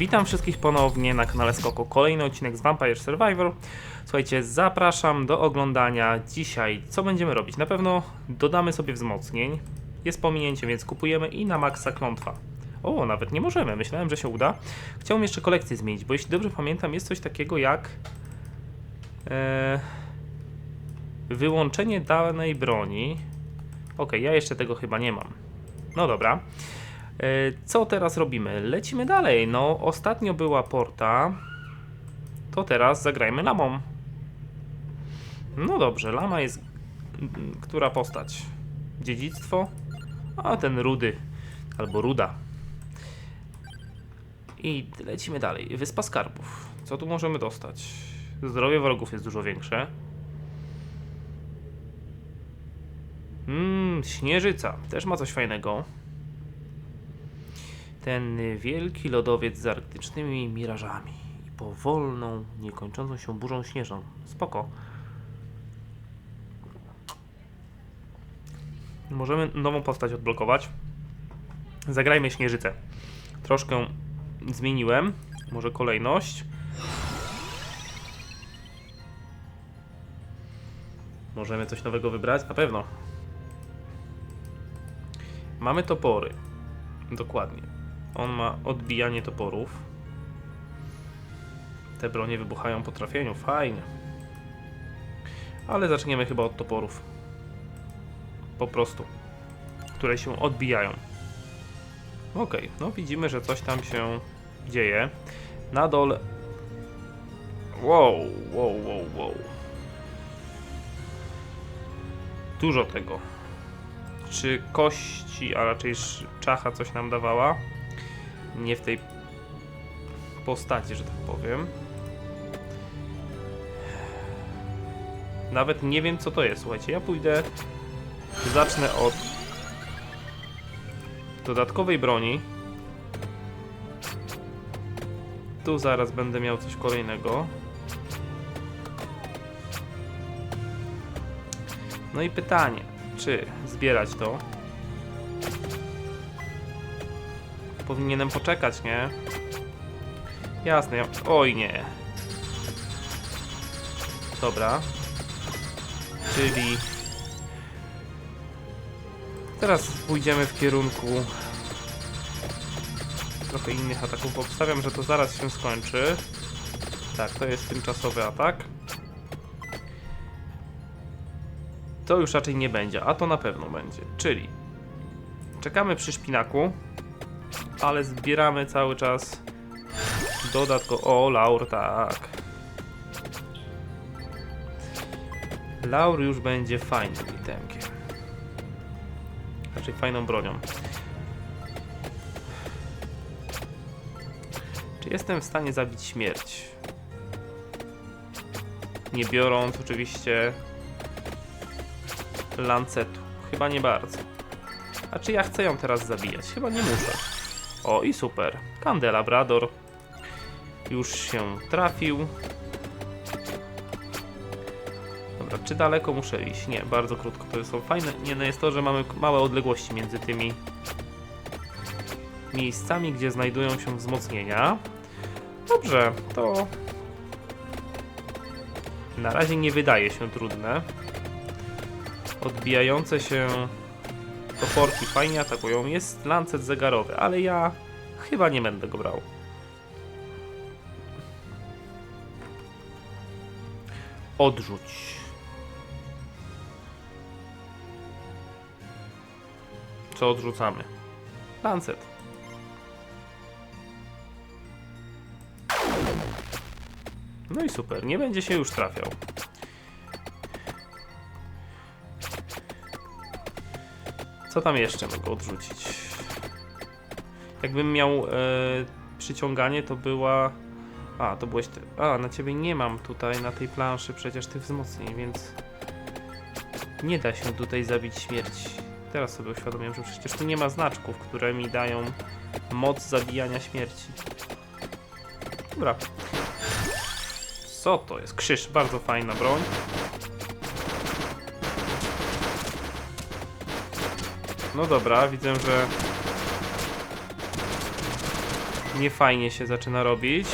Witam wszystkich ponownie na kanale Skoko. Kolejny odcinek z Vampire Survivor. Słuchajcie, zapraszam do oglądania dzisiaj. Co będziemy robić? Na pewno dodamy sobie wzmocnień. Jest pominięcie, więc kupujemy i na maksa klątwa. O, nawet nie możemy. Myślałem, że się uda. Chciałbym jeszcze kolekcję zmienić, bo jeśli dobrze pamiętam, jest coś takiego jak e, wyłączenie danej broni. Ok, ja jeszcze tego chyba nie mam. No dobra. E, Co teraz robimy? Lecimy dalej. No, ostatnio była porta. To teraz zagrajmy lamą. No dobrze, lama jest. mm, Która postać? Dziedzictwo? A ten rudy. Albo ruda. I lecimy dalej. Wyspa skarbów. Co tu możemy dostać? Zdrowie wrogów jest dużo większe. Mmm, śnieżyca. Też ma coś fajnego. Ten wielki lodowiec z arktycznymi mirażami i powolną, niekończącą się burzą śnieżną. Spoko. Możemy nową postać odblokować. Zagrajmy śnieżycę. Troszkę zmieniłem. Może kolejność. Możemy coś nowego wybrać? Na pewno. Mamy topory. Dokładnie. On ma odbijanie toporów. Te bronie wybuchają po trafieniu, fajnie. Ale zaczniemy chyba od toporów. Po prostu. Które się odbijają. Ok, no widzimy, że coś tam się dzieje. Na dole. Wow, wow, wow, wow. Dużo tego. Czy kości, a raczej czacha coś nam dawała? Nie w tej postaci, że tak powiem. Nawet nie wiem co to jest. Słuchajcie, ja pójdę. Zacznę od dodatkowej broni. Tu zaraz będę miał coś kolejnego. No i pytanie, czy zbierać to? Powinienem poczekać, nie? Jasne, ja... oj nie. Dobra. Czyli... Teraz pójdziemy w kierunku trochę innych ataków, bo obstawiam, że to zaraz się skończy. Tak, to jest tymczasowy atak. To już raczej nie będzie, a to na pewno będzie. Czyli czekamy przy szpinaku, ale zbieramy cały czas dodatkowo. O, laur, tak. Laur już będzie fajnym itemkiem. Raczej fajną bronią. Czy jestem w stanie zabić śmierć? Nie biorąc oczywiście lancetu. Chyba nie bardzo. A czy ja chcę ją teraz zabijać? Chyba nie muszę. O i super. Kandelabrador już się trafił. Dobra, czy daleko muszę iść? Nie, bardzo krótko. To są fajne. Nie, no jest to, że mamy małe odległości między tymi miejscami, gdzie znajdują się wzmocnienia. Dobrze, to na razie nie wydaje się trudne. Odbijające się toporki fajnie atakują. Jest lancet zegarowy, ale ja chyba nie będę go brał. Odrzuć. Co odrzucamy? Lancet. No i super, nie będzie się już trafiał. Co tam jeszcze mogę odrzucić? Jakbym miał e, przyciąganie, to była. A, to byłeś ty. A, na ciebie nie mam tutaj na tej planszy przecież tych wzmocnień, więc. Nie da się tutaj zabić śmierci. Teraz sobie uświadomiłem, że przecież tu nie ma znaczków, które mi dają moc zabijania śmierci. Dobra. Co to jest? Krzyż, bardzo fajna broń. No dobra, widzę, że niefajnie się zaczyna robić.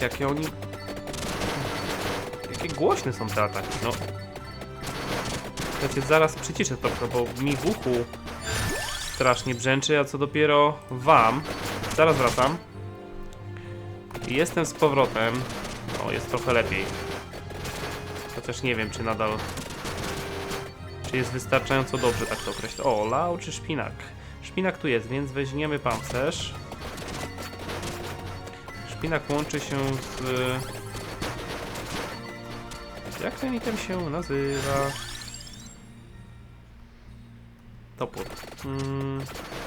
Jakie oni... Jakie głośne są te ataki, no. Słuchajcie, zaraz przyciszę trochę, bo mi w uchu strasznie brzęczy, a co dopiero wam. Zaraz wracam. Jestem z powrotem. O, jest trochę lepiej. Chociaż nie wiem, czy nadal... Czy jest wystarczająco dobrze, tak to określę. O, lau czy szpinak? Szpinak tu jest, więc weźmiemy pancerz. Szpinak łączy się z... Jak ten item się nazywa? Topór. Hmm,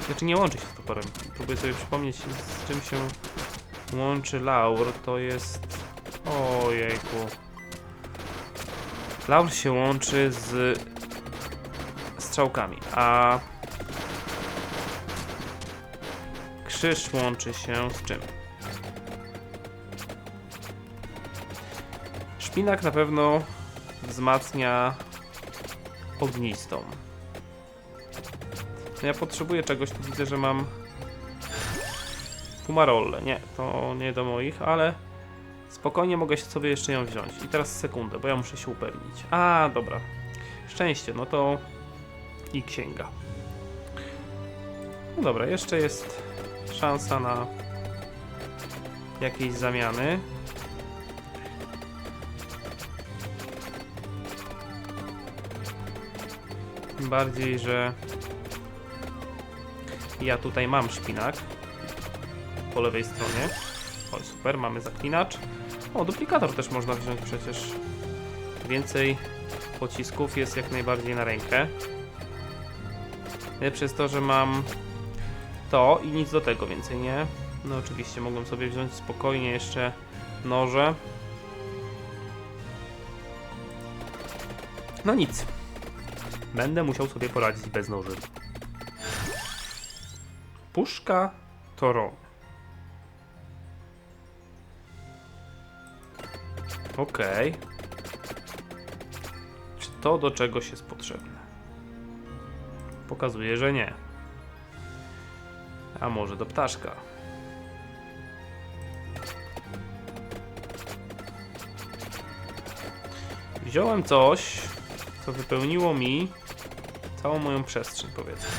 znaczy nie łączy się z toporem. Próbuję sobie przypomnieć z czym się łączy laur. To jest... Ojejku. Laur się łączy z strzałkami, a krzyż łączy się z czym? Szpinak na pewno wzmacnia ognistą. Ja potrzebuję czegoś, tu widzę, że mam Pumarolle. Nie, to nie do moich, ale spokojnie mogę sobie jeszcze ją wziąć. I teraz sekundę, bo ja muszę się upewnić. A, dobra. Szczęście, no to i księga. No dobra, jeszcze jest szansa na jakieś zamiany. Tym bardziej, że ja tutaj mam szpinak po lewej stronie. Oj, super, mamy zaklinacz. O, duplikator też można wziąć przecież. Więcej pocisków jest jak najbardziej na rękę. Lepsze jest to, że mam to i nic do tego więcej, nie? No oczywiście mogłem sobie wziąć spokojnie jeszcze noże. No nic. Będę musiał sobie poradzić bez noży. Puszka Toro. Okej. Czy to do czegoś jest potrzebne? Pokazuje, że nie. A może do ptaszka? Wziąłem coś, co wypełniło mi całą moją przestrzeń, powiedzmy.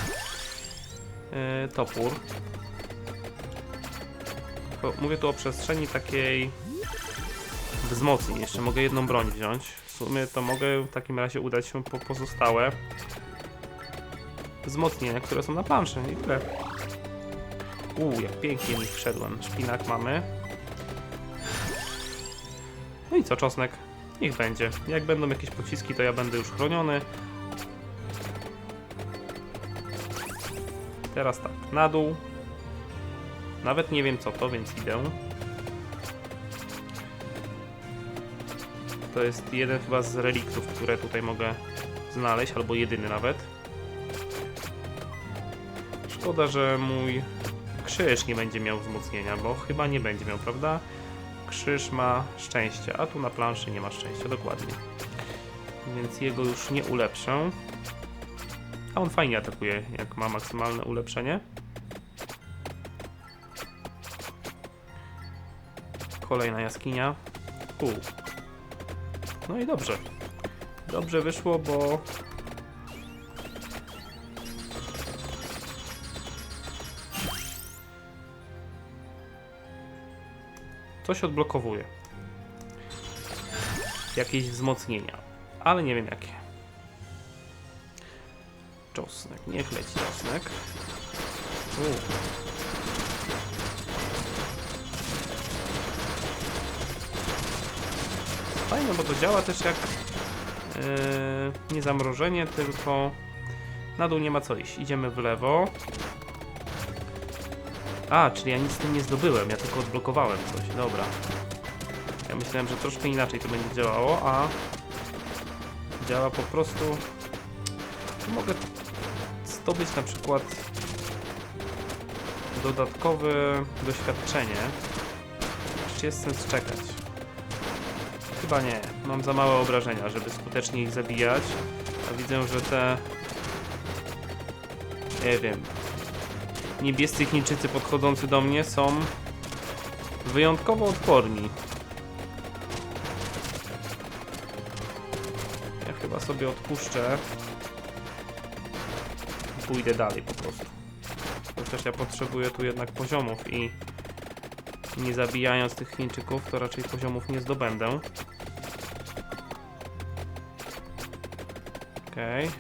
Yy, topór. Mówię tu o przestrzeni takiej wzmocnień. Jeszcze mogę jedną broń wziąć. W sumie to mogę w takim razie udać się po pozostałe wzmocnienia, które są na planszy i tyle. Uuu, jak pięknie mi wszedłem. Szpinak mamy. No i co, czosnek? Niech będzie. Jak będą jakieś pociski, to ja będę już chroniony. Teraz tak, na dół. Nawet nie wiem co to, więc idę. To jest jeden chyba z reliktów, które tutaj mogę znaleźć, albo jedyny nawet. Szkoda, że mój krzyż nie będzie miał wzmocnienia, bo chyba nie będzie miał, prawda? Krzyż ma szczęście, a tu na planszy nie ma szczęścia, dokładnie. Więc jego już nie ulepszę. A on fajnie atakuje, jak ma maksymalne ulepszenie. Kolejna jaskinia. U. No i dobrze. Dobrze wyszło, bo Coś odblokowuje. Jakieś wzmocnienia. Ale nie wiem jakie. Czosnek. Niech leci czosnek. U. Fajne, bo to działa też jak yy, nie zamrożenie, tylko na dół nie ma co iść. Idziemy w lewo. A, czyli ja nic z tym nie zdobyłem, ja tylko odblokowałem coś, dobra. Ja myślałem, że troszkę inaczej to będzie działało, a działa po prostu... Mogę zdobyć na przykład dodatkowe doświadczenie. Czy jest sens czekać? Chyba nie. Mam za małe obrażenia, żeby skutecznie ich zabijać. A widzę, że te... Nie wiem. Niebiescy Chińczycy podchodzący do mnie są wyjątkowo odporni. Ja chyba sobie odpuszczę. Pójdę dalej po prostu. Chociaż ja potrzebuję tu jednak poziomów i nie zabijając tych Chińczyków, to raczej poziomów nie zdobędę. Okej.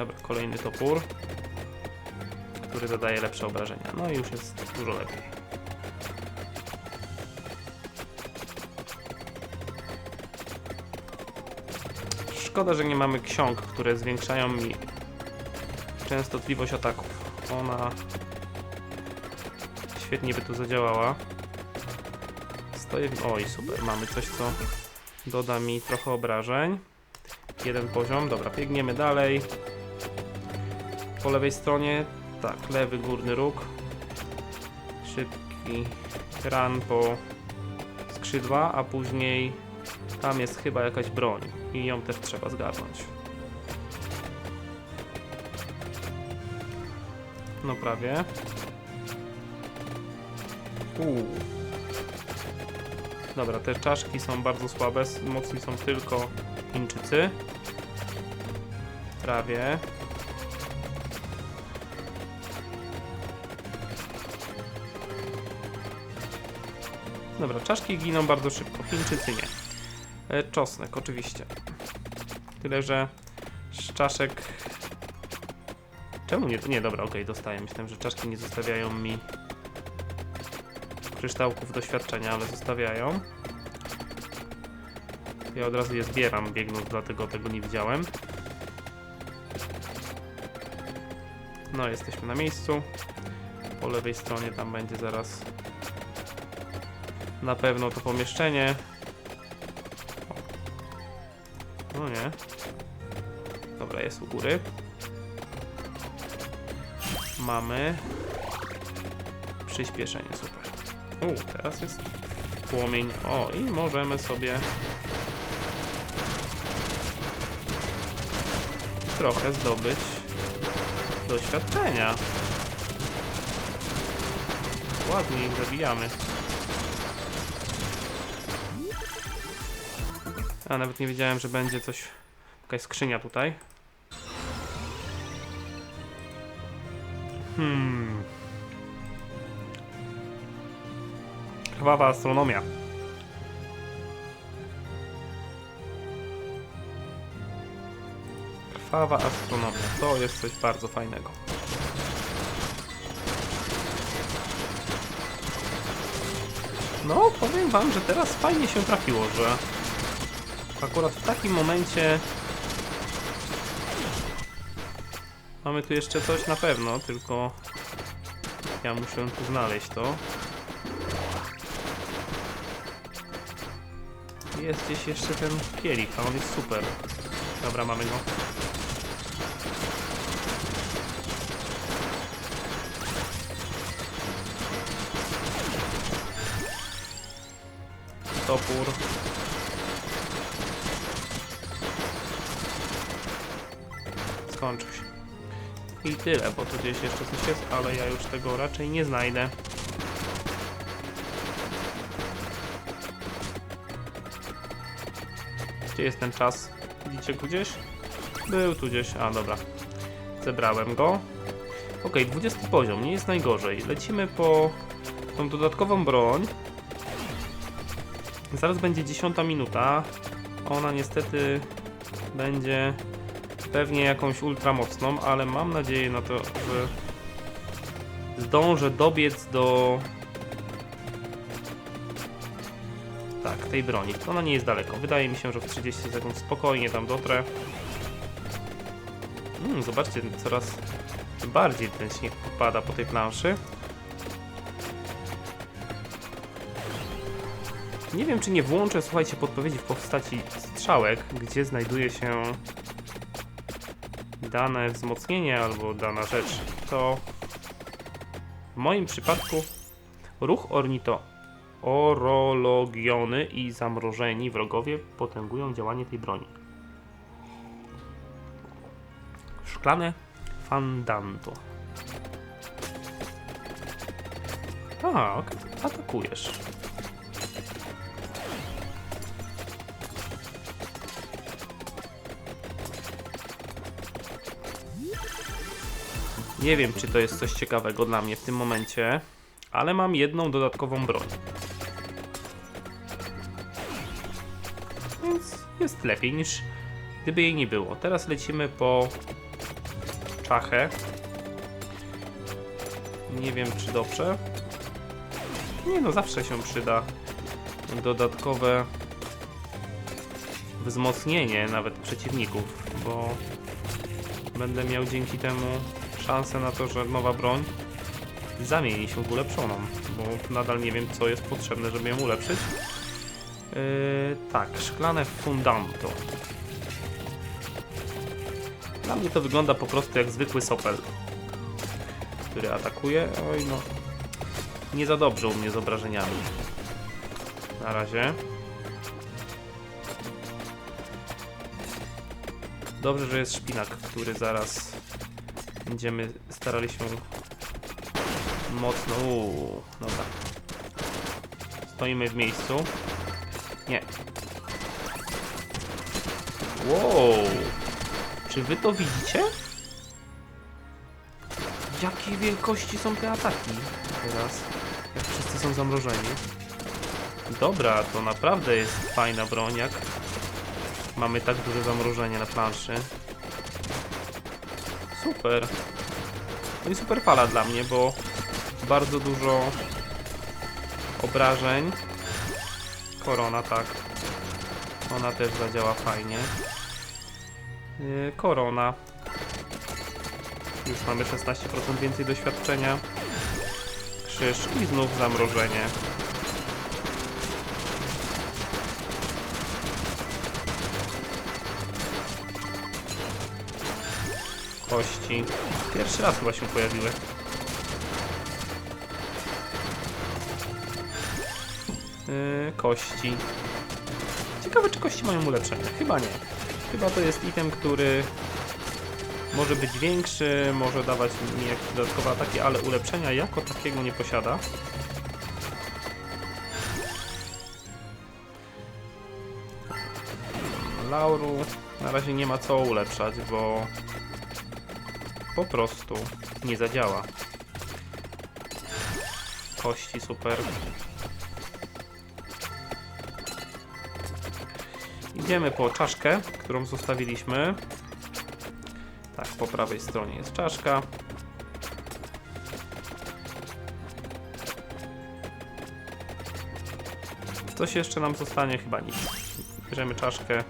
Dobra, kolejny topór, który zadaje lepsze obrażenia. No i już jest dużo lepiej. Szkoda, że nie mamy ksiąg, które zwiększają mi częstotliwość ataków. Ona świetnie by tu zadziałała. Stoję. Oj, super, mamy coś, co doda mi trochę obrażeń. Jeden poziom, dobra, biegniemy dalej. Po lewej stronie, tak, lewy górny róg. Szybki ran po skrzydła, a później tam jest chyba jakaś broń i ją też trzeba zgarnąć. No prawie. Uuu. Dobra, te czaszki są bardzo słabe, mocni są tylko Chińczycy. Prawie. Dobra, czaszki giną bardzo szybko, Chińczycy nie. E, czosnek, oczywiście. Tyle, że z czaszek... Czemu nie? Nie, dobra, okej, dostaję. Myślałem, że czaszki nie zostawiają mi kryształków doświadczenia, ale zostawiają. Ja od razu je zbieram, biegnąc, dlatego tego nie widziałem. No, jesteśmy na miejscu. Po lewej stronie tam będzie zaraz na pewno to pomieszczenie. No nie. Dobra, jest u góry. Mamy przyspieszenie, super. U, teraz jest płomień. O, i możemy sobie trochę zdobyć doświadczenia. Ładnie ich zabijamy. A nawet nie wiedziałem, że będzie coś. Jakaś skrzynia tutaj. Hmm. Krwawa astronomia. Krwawa astronomia. To jest coś bardzo fajnego. No, powiem wam, że teraz fajnie się trafiło, że akurat w takim momencie mamy tu jeszcze coś na pewno, tylko ja muszę tu znaleźć to. Jest gdzieś jeszcze ten kielich, a on jest super. Dobra, mamy go. Topór. I tyle, bo tu gdzieś jeszcze coś jest, ale ja już tego raczej nie znajdę. Gdzie jest ten czas? Widzicie go gdzieś? Był tu gdzieś. A, dobra. Zebrałem go. Ok, 20 poziom, nie jest najgorzej. Lecimy po tą dodatkową broń. Zaraz będzie 10 minuta. Ona niestety będzie pewnie jakąś ultramocną, ale mam nadzieję na to, że zdążę dobiec do tak, tej broni. Ona nie jest daleko. Wydaje mi się, że w 30 sekund spokojnie tam dotrę. Mm, zobaczcie, coraz bardziej ten śnieg popada po tej planszy. Nie wiem, czy nie włączę, słuchajcie, podpowiedzi w postaci strzałek, gdzie znajduje się dane wzmocnienie albo dana rzecz. To w moim przypadku ruch ornito orologiony i zamrożeni wrogowie potęgują działanie tej broni. Szklane fandanto. Okej. atakujesz. Nie wiem, czy to jest coś ciekawego dla mnie w tym momencie, ale mam jedną dodatkową broń. Więc jest lepiej niż gdyby jej nie było. Teraz lecimy po czachę. Nie wiem, czy dobrze. Nie no, zawsze się przyda dodatkowe wzmocnienie nawet przeciwników, bo będę miał dzięki temu szansę na to, że nowa broń zamieni się w ulepszoną, bo nadal nie wiem, co jest potrzebne, żeby ją ulepszyć. Yy, tak, szklane fundanto. Dla mnie to wygląda po prostu jak zwykły sopel, który atakuje. Oj no, nie za dobrze u mnie z obrażeniami. Na razie. Dobrze, że jest szpinak, który zaraz będziemy starali się mocno. Uuu, dobra. Stoimy w miejscu. Nie. Wow. Czy wy to widzicie? Jakiej wielkości są te ataki teraz? Jak wszyscy są zamrożeni. Dobra, to naprawdę jest fajna broń, jak mamy tak duże zamrożenie na planszy. Super. No i super fala dla mnie, bo bardzo dużo obrażeń. Korona, tak. Ona też zadziała fajnie. Yy, korona. Już mamy 16% więcej doświadczenia. Krzyż i znów zamrożenie. Kości. Pierwszy raz chyba się pojawiły. Yy, kości. Ciekawe, czy kości mają ulepszenie. Chyba nie. Chyba to jest item, który może być większy, może dawać mi jakieś dodatkowe ataki, ale ulepszenia jako takiego nie posiada. Lauru na razie nie ma co ulepszać, bo po prostu nie zadziała. Kości super. Idziemy po czaszkę, którą zostawiliśmy. Tak, po prawej stronie jest czaszka. Coś jeszcze nam zostanie? Chyba nic. Bierzemy czaszkę.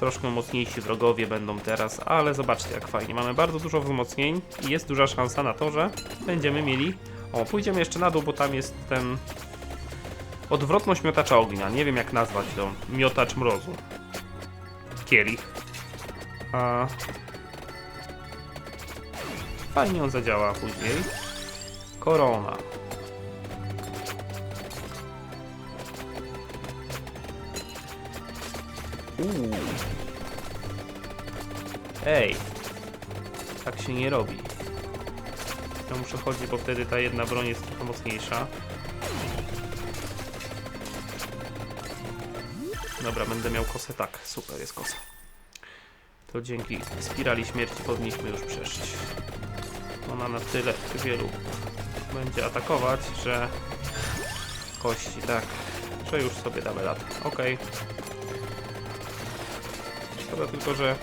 Troszkę mocniejsi wrogowie będą teraz, ale zobaczcie jak fajnie. Mamy bardzo dużo wzmocnień i jest duża szansa na to, że będziemy mieli... O, pójdziemy jeszcze na dół, bo tam jest ten... Odwrotność miotacza ognia. Nie wiem jak nazwać to. Miotacz mrozu. Kielich. A... Fajnie on zadziała później. Korona. Uuu. Ej. Tak się nie robi. Ja muszę chodzić, bo wtedy ta jedna broń jest trochę mocniejsza. Dobra, będę miał kosę. Tak, super, jest kosa. To dzięki spirali śmierci powinniśmy już przejść. Ona na tyle wielu będzie atakować, że kości, tak, że już sobie damy radę. Okej. Szkoda tylko, że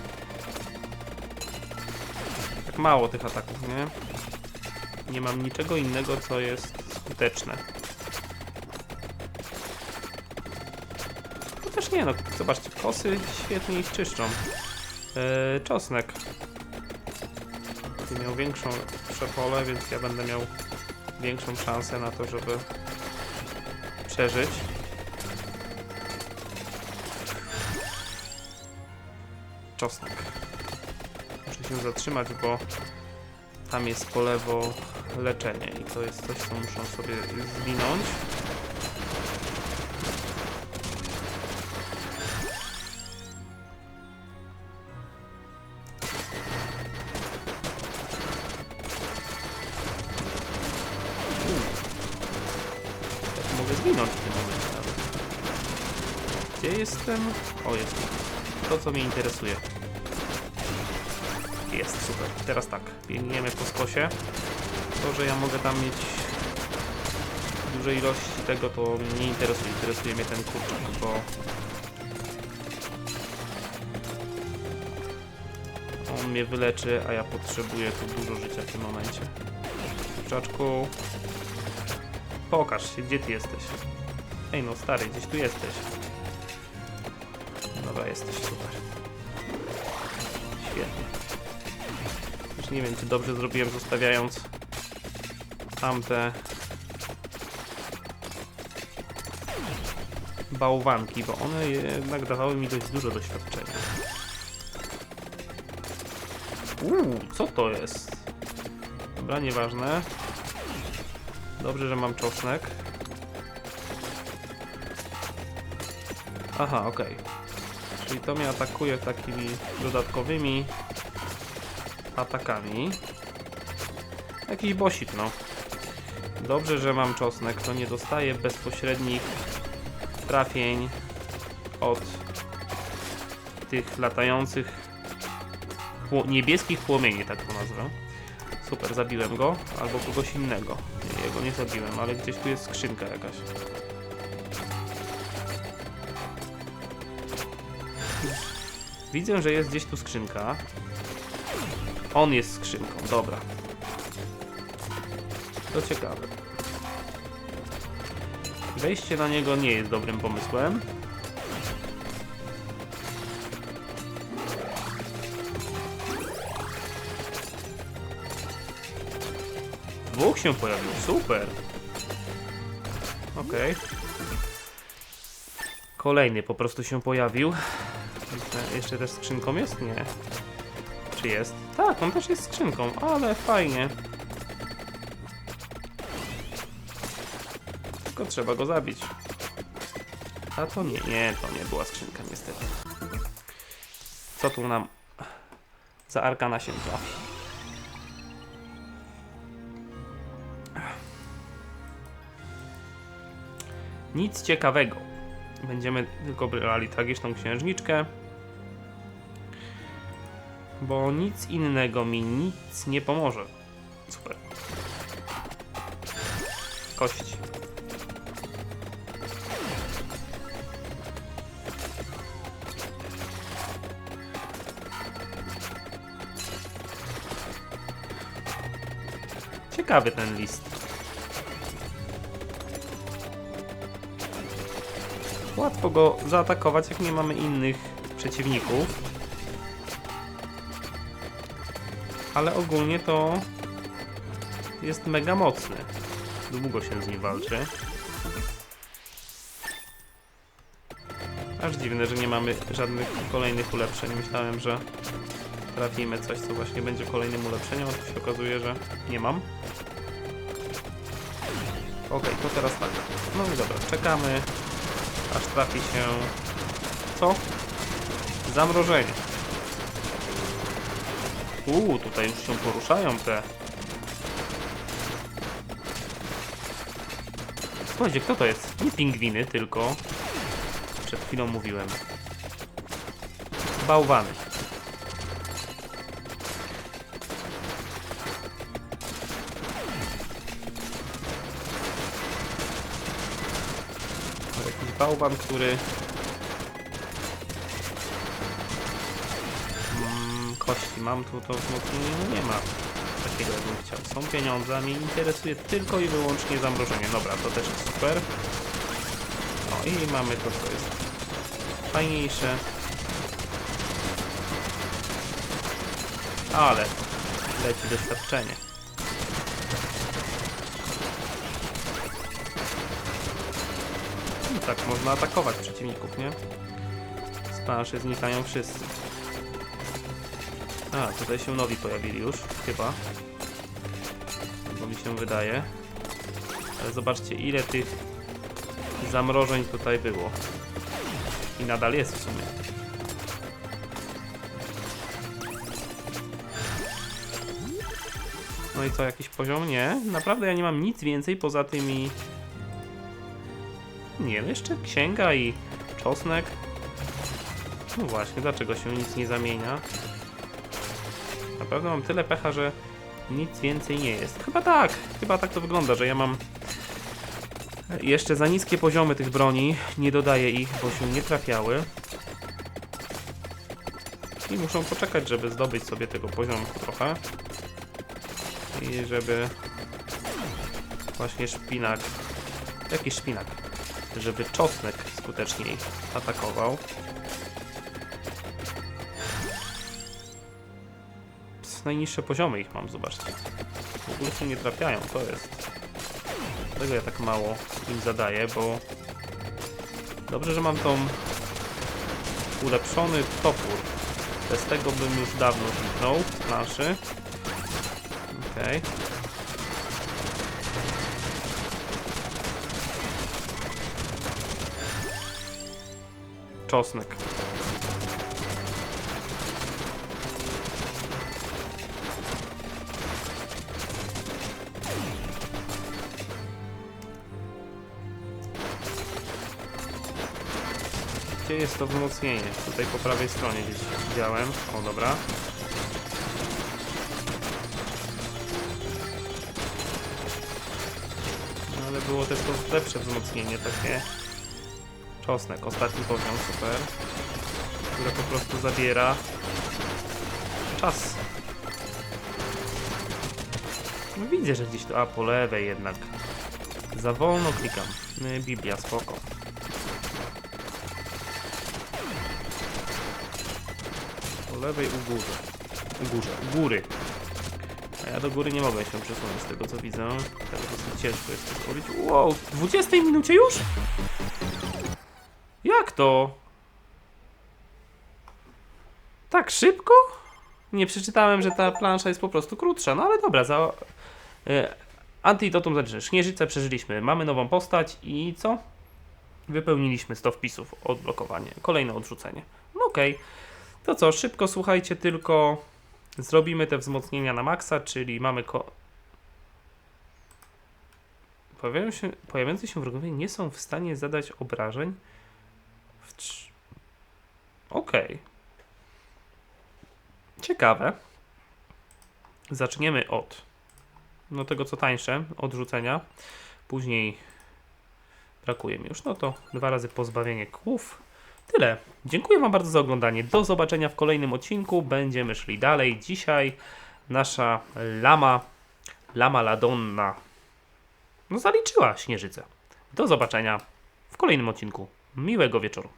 tak mało tych ataków, nie? Nie mam niczego innego, co jest skuteczne. Chociaż nie, no zobaczcie, kosy świetnie ich czyszczą. Eee, czosnek. Będzie miał większą przepole, więc ja będę miał większą szansę na to, żeby przeżyć. Czosnek. Muszę się zatrzymać, bo tam jest po lewo leczenie i to jest coś, co muszę sobie zwinąć. Co mnie interesuje. Jest, super. Teraz tak, biegniemy po skosie. To, że ja mogę tam mieć duże ilości tego, to mnie nie interesuje. Interesuje mnie ten kurczak, bo... On mnie wyleczy, a ja potrzebuję tu dużo życia w tym momencie. Kurczaczku... Pokaż się, gdzie ty jesteś. Ej no stary, gdzieś tu jesteś. Dobra, jesteś, super. Świetnie. Już nie wiem, czy dobrze zrobiłem zostawiając tamte bałwanki, bo one jednak dawały mi dość dużo doświadczenia. Uuu, co to jest? Dobra, nieważne. Dobrze, że mam czosnek. Aha, okej. Czyli to mnie atakuje takimi dodatkowymi atakami. Jakiś bosik, no. Dobrze, że mam czosnek, to nie dostaję bezpośrednich trafień od tych latających niebieskich płomieni, tak to nazwę. Super, zabiłem go, albo kogoś innego. Jego nie zabiłem, ale gdzieś tu jest skrzynka jakaś. Widzę, że jest gdzieś tu skrzynka. On jest skrzynką, dobra. To ciekawe. Wejście na niego nie jest dobrym pomysłem. Dwóch się pojawił, super. Okej. Kolejny po prostu się pojawił. Jeszcze, jeszcze też skrzynką jest? Nie. Czy jest? Tak, on też jest skrzynką, ale fajnie. Tylko trzeba go zabić. A to nie, nie, to nie była skrzynka niestety. Co tu nam za arkana się trafi? Nic ciekawego. Będziemy tylko brali tragiczną księżniczkę. Bo nic innego mi nic nie pomoże. Super. Kości. Ciekawy ten list. Łatwo go zaatakować, jak nie mamy innych przeciwników. Ale ogólnie to jest mega mocny. Długo się z nim walczy. Aż dziwne, że nie mamy żadnych kolejnych ulepszeń. Myślałem, że trafimy coś, co właśnie będzie kolejnym ulepszeniem, a tu się okazuje, że nie mam. Okej, to teraz tak. No i dobra, czekamy, aż trafi się... Co? Zamrożenie. Uuu, tutaj już się poruszają te... Słuchajcie, kto to jest? Nie pingwiny, tylko... Przed chwilą mówiłem. Bałwany. Jakiś bałwan, który... Kości mam tu, to no nie ma takiego jakbym chciał. Są pieniądze, a mnie interesuje tylko i wyłącznie zamrożenie. Dobra, to też jest super. O i mamy to, co jest fajniejsze. Ale leci doświadczenie. I tak można atakować przeciwników, nie? Z planszy znikają wszyscy. A, tutaj się nowi pojawili już, chyba. Bo mi się wydaje. Ale zobaczcie, ile tych zamrożeń tutaj było. I nadal jest w sumie. No i co, jakiś poziom? Nie. Naprawdę ja nie mam nic więcej poza tymi Nie, no jeszcze księga i czosnek. No właśnie, dlaczego się nic nie zamienia? Pewno mam tyle pecha, że nic więcej nie jest. Chyba tak, chyba tak to wygląda, że ja mam jeszcze za niskie poziomy tych broni. Nie dodaję ich, bo się nie trafiały. I muszą poczekać, żeby zdobyć sobie tego poziomu trochę. I żeby właśnie szpinak, jaki szpinak, żeby czosnek skuteczniej atakował. Najniższe poziomy ich mam, zobaczcie. W ogóle się nie trafiają, to jest. Dlatego ja tak mało im zadaję, bo dobrze, że mam tą ulepszony topór. Bez tego bym już dawno zniknął z planszy. Okej. Czosnek. Gdzie jest to wzmocnienie? Tutaj po prawej stronie gdzieś widziałem. O, dobra. No ale było też to lepsze wzmocnienie, takie czosnek, ostatni poziom, super. Które po prostu zabiera czas. No widzę, że gdzieś tu, a po lewej jednak. Za wolno klikam. No, Biblia, spoko. Lewej u górze. U górze, u góry. A ja do góry nie mogę się przesunąć z tego co widzę. Teraz dosyć ciężko jest to zrobić. Wow, w 20 minucie już? Jak to? Tak szybko? Nie przeczytałem, że ta plansza jest po prostu krótsza. No ale dobra, za... Y, Antidotum zaliczone. Śnieżycę przeżyliśmy. Mamy nową postać i co? Wypełniliśmy 100 wpisów. Odblokowanie. Kolejne odrzucenie. No okej. To co, szybko słuchajcie, tylko zrobimy te wzmocnienia na maksa, czyli mamy ko... Pojawiają się, pojawiający się wrogowie nie są w stanie zadać obrażeń w trz... Okej. Ciekawe. Zaczniemy od no tego co tańsze, odrzucenia. Później brakuje mi już, no to dwa razy pozbawienie kłów. Tyle. Dziękuję Wam bardzo za oglądanie. Do zobaczenia w kolejnym odcinku. Będziemy szli dalej. Dzisiaj nasza lama, lama ladonna, no zaliczyła śnieżycę. Do zobaczenia w kolejnym odcinku. Miłego wieczoru.